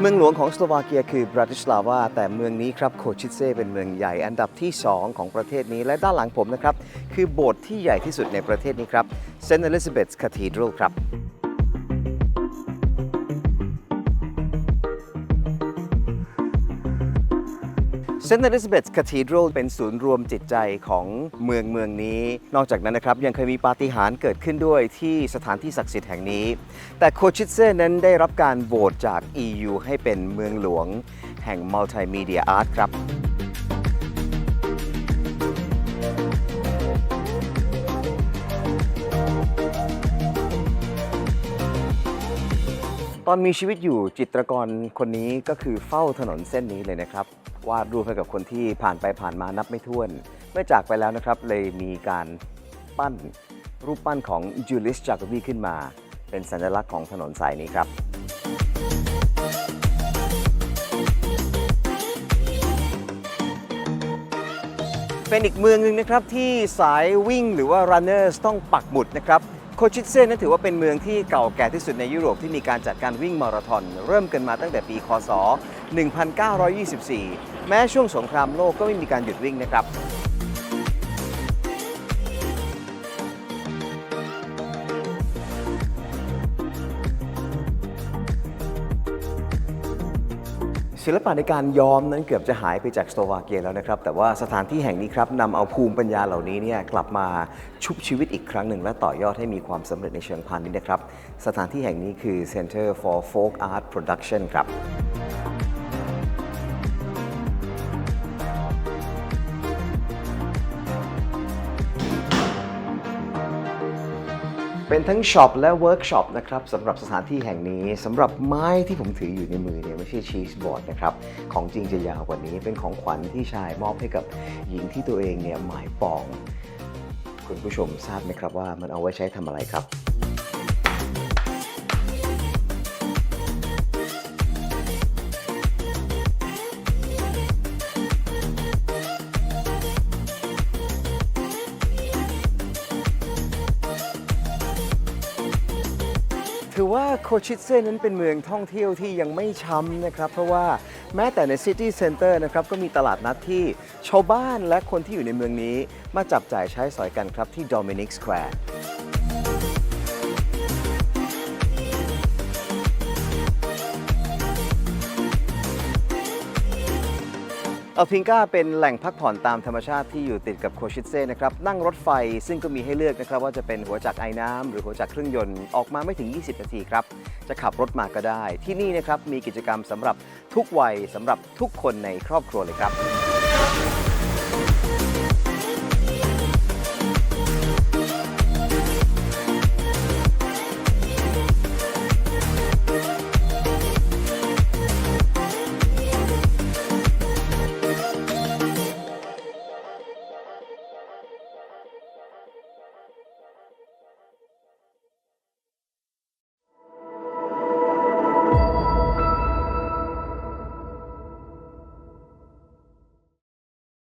เมืองหลวงของสโลวาเกียคือบราติสลาวา แต่เมืองนี้ครับโคชิเซเป็นเมืองใหญ่อันดับที่ 2 ของประเทศนี้ และด้านหลังผมนะครับ คือโบสถ์ที่ใหญ่ที่สุดในประเทศนี้ครับ St. Elizabeth's Cathedral ครับ เซนต์ Elizabeth Cathedral เป็นศูนย์รวมจิตใจของเมืองเมืองนี้ นอกจากนั้นนะครับ ยังเคยมีปาฏิหาริย์เกิดขึ้นด้วยที่สถานที่ศักดิ์สิทธิ์แห่งนี้ แต่โคชิเซ่นั้นได้รับการโหวตจาก EU ให้เป็นเมืองหลวง แห่งมัลติมีเดียอาร์ตครับ ตอนมีชีวิตอยู่จิตรกรคนนี้ก็คือเฝ้าถนนเส้นนี้เลยนะครับ วาดรูปให้กับคนที่ผ่านไปผ่านมานับไม่ถ้วน เมื่อจากไปแล้วนะครับ เลยมีการปั้นรูปปั้นของจูลิสจากวีขึ้นมา เป็นสัญลักษณ์ของถนนสายนี้ครับเป็นอีกเมืองหนึ่งนะครับที่สายวิ่งหรือว่า runners ต้องปักหมุดนะครับ โคชิเซ่นั้นถือว่าเป็นเมืองที่เก่าแก่ที่สุดในยุโรปที่มีการจัดการวิ่งมาราธอนเริ่มกันมาตั้งแต่ปีคศ 1924 แม้ช่วงสงครามโลกก็ไม่มีการหยุดวิ่งนะครับ ศิลปะในการย้อมนั้นเกือบจะหายไปจากสโลวาเกียแล้วนะครับ แต่ว่าสถานที่แห่งนี้ครับนำเอาภูมิปัญญาเหล่านี้เนี่ยกลับมาชุบชีวิตอีกครั้งหนึ่ง และต่อยอดให้มีความสำเร็จในเชิงพาณิชย์นะครับ สถานที่แห่งนี้คือ Center for Folk Art Production ครับ เป็นทั้งช็อปและเวิร์กช็อปนะครับสำหรับสถานที่แห่งนี้สำหรับไม้ที่ผมถืออยู่ในมือเนี่ยไม่ใช่ชีสบอร์ดนะครับ ของจริงจะยาวกว่านี้เป็นของขวัญที่ชายมอบให้กับหญิงที่ตัวเองเนี่ยหมายปอง คุณผู้ชมทราบไหมครับว่ามันเอาไว้ใช้ทำอะไรครับ ถือว่าโคชิเซ่นั้นเป็นเมืองท่องเที่ยวที่ยังไม่ช้ำนะครับ เพราะว่าแม้แต่ในซิตี้เซ็นเตอร์นะครับก็มีตลาดนัดที่ชาวบ้านและคนที่อยู่ในเมืองนี้ มาจับจ่ายใช้สอยกันครับที่ดอมินิกสแควร์ อัลพิงกาเป็นแหล่งพักผ่อนตามธรรมชาติที่อยู่ติดกับโคชิเซ่นะครับนั่งรถไฟซึ่งก็มีให้เลือกนะครับว่าจะเป็นหัวจักรไอ้น้ำหรือหัวจักรเครื่องยนต์ออกมาไม่ถึง 20 นาทีครับ จะขับรถมาก็ได้ ที่นี่นะครับมีกิจกรรมสำหรับทุกวัยสำหรับทุกคนในครอบครัวเลยครับ